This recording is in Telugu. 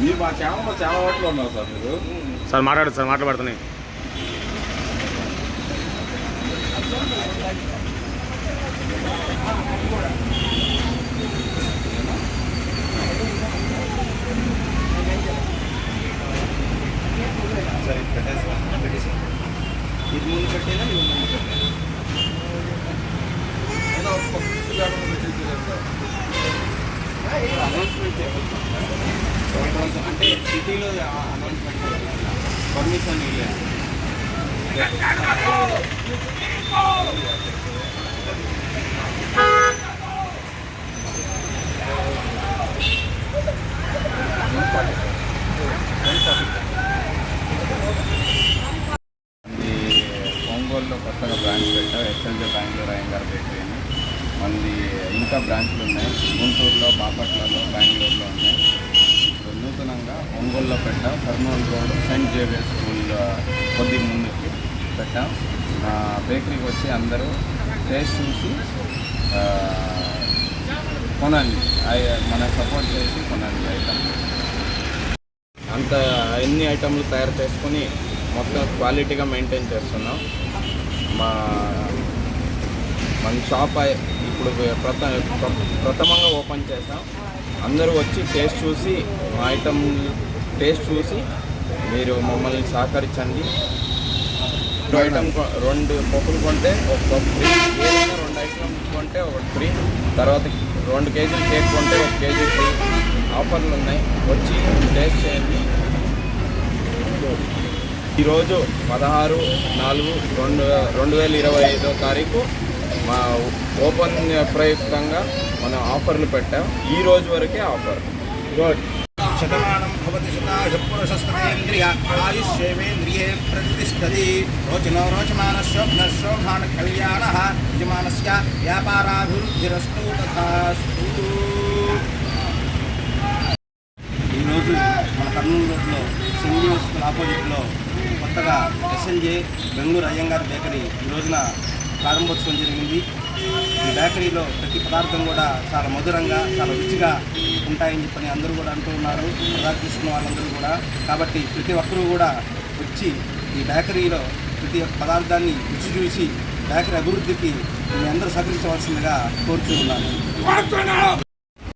మీరు మా ఛానల్లో చాలా వాటిలో ఉన్నారు సార్ మీరు. సార్ మాట్లాడదు సార్ మాట్లాడుతున్నాయి సరే ఇది పెట్టేసి ఇది ముందు పెట్టేనా ఇది ముందు పెట్టేనా ఏదో అంటే సిటీలో అనౌన్స్మెంట్ పర్మిషన్ ఇవ్వలేదు ఒంగోలులో కొత్తగా బ్రాంచ్ పెట్టాం ఎస్ఎల్జే బెంగళూరు అయ్యంగార్ బేకరీ అని మంది ఇంకా బ్రాంచ్లు ఉన్నాయి. గుంటూరులో బాపట్లలో బెంగళూరులో ఉన్నాయి. నూతనంగా పెట్టాం Kurnool road saint Xavier school కొద్ది ముందుకి పెట్టాం. బేకరీకి వచ్చి అందరూ టేస్ట్ చూసి కొనండి. మన సపోర్ట్ చేసి కొనండి ఐటమ్ అంత ఎన్ని ఐటమ్లు తయారు చేసుకొని మొత్తం క్వాలిటీగా మెయింటైన్ చేస్తున్నాం. మా మన షాప్ అయి- ఇప్పుడు ప్రథ ప్రథమంగా ఓపెన్ చేసాం అందరూ వచ్చి టేస్ట్ చూసి మా ఐటమ్ టేస్ట్ చూసి మీరు మమ్మల్ని సహకరించండి. రెండు ఐటమ్ కొ- రెండు పప్పులు కొంటే ఒక పప్పు ఫ్రీ ఏదైనా రెండు ఐటమ్ కొంటే ఒకటి ఫ్రీ తర్వాత రెండు కేజీలు కేక్ కొంటే ఒక కేజీ ఫ్రీ. ఆఫర్లు ఉన్నాయి వచ్చి టేస్ట్ చేయండి. ఈరోజు పదహారు నాలుగు రెండు రెండు వేల ఇరవై ఐదో తారీఖు మా ఓపెన్ ప్రయుక్తంగా మనం ఆఫర్లు పెట్టాం. ఈ రోజు వరకే ఆఫర్. గుడ్. శతమానం భవతి శతాశ పురుషస్తేంద్రియ ఆయుష్యేవేంద్రియే ప్రతిష్టతి రోచనో శోభాన కళ్యాణ యజమానస్య వ్యాపారాభివృద్ధిరస్తు తథాస్తు ఈరోజు మన కర్నూలు రోడ్లో సింగిల్ స్కూల్ ఆపోజిట్లో కొత్తగా ఎస్ఎన్జే బెంగళూరు అయ్యంగార్ బేకరీ ఈ రోజున ప్రారంభోత్సవం జరిగింది. ఈ బేకరీలో ప్రతి పదార్థం కూడా చాలా మధురంగా చాలా రుచిగా ఉంటాయని చెప్పని అందరూ కూడా అంటూ ఉన్నారు. పదార్థం తీసుకున్న వాళ్ళందరూ కూడా. కాబట్టి ప్రతి ఒక్కరూ కూడా వచ్చి ఈ బేకరీలో ప్రతి ఒక్క పదార్థాన్ని రుచి చూసి బేకరీ అభివృద్ధికి మీ అందరూ సహకరించవలసిందిగా కోరుతున్నాను